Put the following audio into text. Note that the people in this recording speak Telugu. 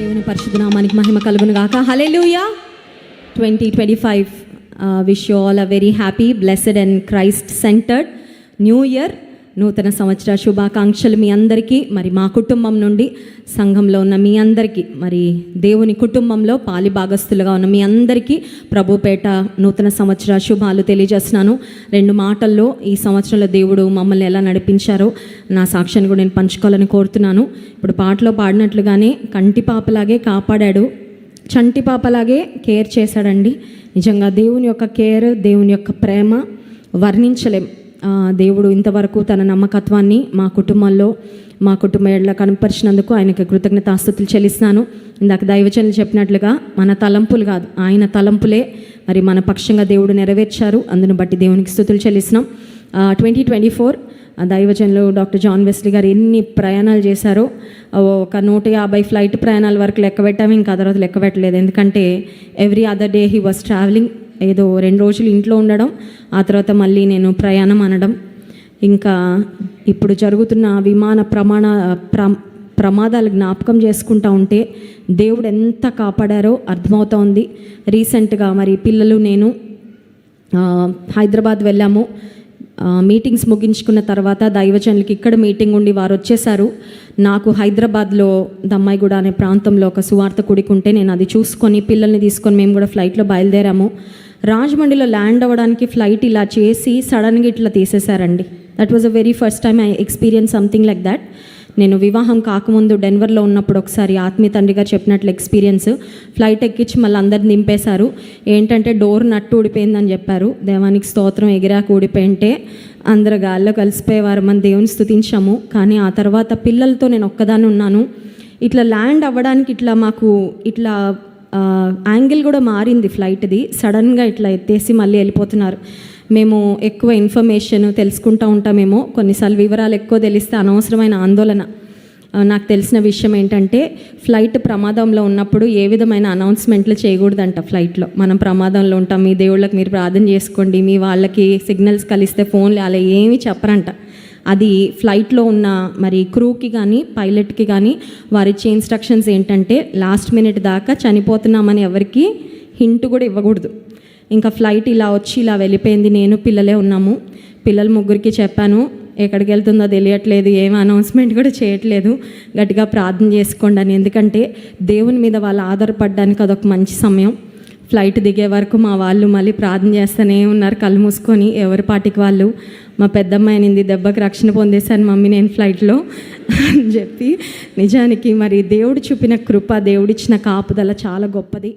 దేవుని పరిశుద్ధ నామానికి మహిమ కలుగును గాక. Hallelujah twenty twenty five wish you all a very happy blessed and Christ centred new year నూతన సంవత్సర శుభాకాంక్షలు మీ అందరికీ మరి మా కుటుంబం నుండి సంఘంలో ఉన్న మీ అందరికీ మరి దేవుని కుటుంబంలో పాలి భాగస్థులుగా ఉన్న మీ అందరికీ ప్రభుపేట నూతన సంవత్సర శుభాలు తెలియజేస్తున్నాను. రెండు మాటల్లో ఈ సంవత్సరంలో దేవుడు మమ్మల్ని ఎలా నడిపించారో నా సాక్ష్యాన్ని కూడా నేను పంచుకోవాలని కోరుతున్నాను. ఇప్పుడు పాటలో పాడినట్లుగానే కంటి పాపలాగే కాపాడాడు. చంటి పాపలాగే కేర్ చేశాడండి. నిజంగా దేవుని యొక్క కేర్ దేవుని యొక్క ప్రేమ వర్ణించలేం. దేవుడు ఇంతవరకు తన నమ్మకత్వాన్ని మా కుటుంబంలో మా కుటుంబ ఎడ్ల కనపరిచినందుకు కృతజ్ఞత కృతజ్ఞతాస్తుతులు చెల్లిస్తున్నాను. ఇందాక దైవచనులు చెప్పినట్లుగా మన తలంపులు కాదు ఆయన తలంపులే. మరి మన పక్షంగా దేవుడు నెరవేర్చారు అందును బట్టి దేవునికి స్థుతులు చెల్లిస్తున్నాం. ట్వంటీ ట్వంటీ ఫోర్ దైవజనులు డాక్టర్ జాన్ వెస్లీ గారు ఎన్ని ప్రయాణాలు చేశారో ఒక నూట యాభై ఫ్లైట్ ప్రయాణాల వరకు లెక్క పెట్టాము ఇంకా తర్వాత లెక్క పెట్టలేదు. ఎందుకంటే every other day he was travelling ఏదో రెండు రోజులు ఇంట్లో ఉండడం ఆ తర్వాత మళ్ళీ నేను ప్రయాణం అనడం. ఇంకా ఇప్పుడు జరుగుతున్న విమాన ప్రమాణ ప్ర ప్రమాదాలు జ్ఞాపకం చేసుకుంటా ఉంటే దేవుడు ఎంత కాపాడారో అర్థమవుతా ఉంది రీసెంట్గా మరి పిల్లలు నేను హైదరాబాద్ వెళ్ళాము. మీటింగ్స్ ముగించుకున్న తర్వాత దైవజనులకి ఇక్కడ మీటింగ్ ఉండి వారు వచ్చేసారు. నాకు హైదరాబాద్లో దమ్మాయిగూడ అనే ప్రాంతంలో ఒక సువార్త కుడికుంటే నేను అది చూసుకొని పిల్లల్ని తీసుకొని మేము కూడా ఫ్లైట్లో బయలుదేరాము. రాజమండ్రిలో ల్యాండ్ అవ్వడానికి ఫ్లైట్ ఇలా చేసి సడన్గా ఇట్లా తీసేశారండి. That was a very first time I experience something like that నేను వివాహం కాకముందు డెన్వర్లో ఉన్నప్పుడు ఒకసారి ఆత్మీయ తండ్రి గారు చెప్పినట్లు ఎక్స్పీరియన్స్ ఫ్లైట్ ఎక్కించి మళ్ళీ అందరిని దింపేశారు. ఏంటంటే డోర్ నట్టు ఊడిపోయిందని చెప్పారు. దేవానికి స్తోత్రం ఎగిరాక ఊడిపోయింటే అందరు గాల్లో కలిసిపోయేవారు. మన దేవుని స్థుతించాము కానీ ఆ తర్వాత పిల్లలతో నేను ఒక్కదాన్ని ఉన్నాను. ఇట్లా ల్యాండ్ అవ్వడానికి ఇట్లా మాకు ఇట్లా యాంగిల్ కూడా మారింది ఫ్లైట్ది. సడన్గా ఇట్లా ఎత్తేసి మళ్ళీ వెళ్ళిపోతున్నారు. మేము ఎక్కువ ఇన్ఫర్మేషన్ తెలుసుకుంటూ ఉంటామేమో. కొన్నిసార్లు వివరాలు ఎక్కువ తెలిస్తే అనవసరమైన ఆందోళన. నాకు తెలిసిన విషయం ఏంటంటే ఫ్లైట్ ప్రమాదంలో ఉన్నప్పుడు ఏ విధమైన అనౌన్స్మెంట్లు చేయకూడదంట ఫ్లైట్లో. మనం ప్రమాదంలో ఉంటాం మీ దేవుళ్ళకి మీరు ప్రార్థన చేసుకోండి మీ వాళ్ళకి సిగ్నల్స్ కలిస్తే ఫోన్లు అలా ఏమీ చెప్పరంట. అది ఫ్లైట్లో ఉన్న మరి క్రూకి కానీ పైలట్కి కానీ వారిచ్చే ఇన్స్ట్రక్షన్స్ ఏంటంటే లాస్ట్ మినిట్ దాకా చనిపోతున్నామని ఎవరికి హింట్ కూడా ఇవ్వకూడదు. ఇంకా ఫ్లైట్ ఇలా వచ్చి ఇలా వెళ్ళిపోయింది నేను పిల్లలే ఉన్నాము. పిల్లలు ముగ్గురికి చెప్పాను ఎక్కడికి వెళ్తుందో తెలియట్లేదు ఏం అనౌన్స్మెంట్ కూడా చేయట్లేదు. గట్టిగా ప్రార్థన చేసుకోండి అని. ఎందుకంటే దేవుని మీద వాళ్ళు ఆధారపడడానికి అదొక మంచి సమయం. ఫ్లైట్ దిగే వరకు మా వాళ్ళు మళ్ళీ ప్రార్థన చేస్తూనే ఉన్నారు కళ్ళు మూసుకొని. ఎవరి పాటికి వాళ్ళు మా పెద్దమ్మాయి నింది దెబ్బకి రక్షణ పొందేశాను మమ్మీ నేను ఫ్లైట్లో అని చెప్పి. నిజానికి మరి దేవుడు చూపిన కృప దేవుడిచ్చిన కాపుదల చాలా గొప్పది.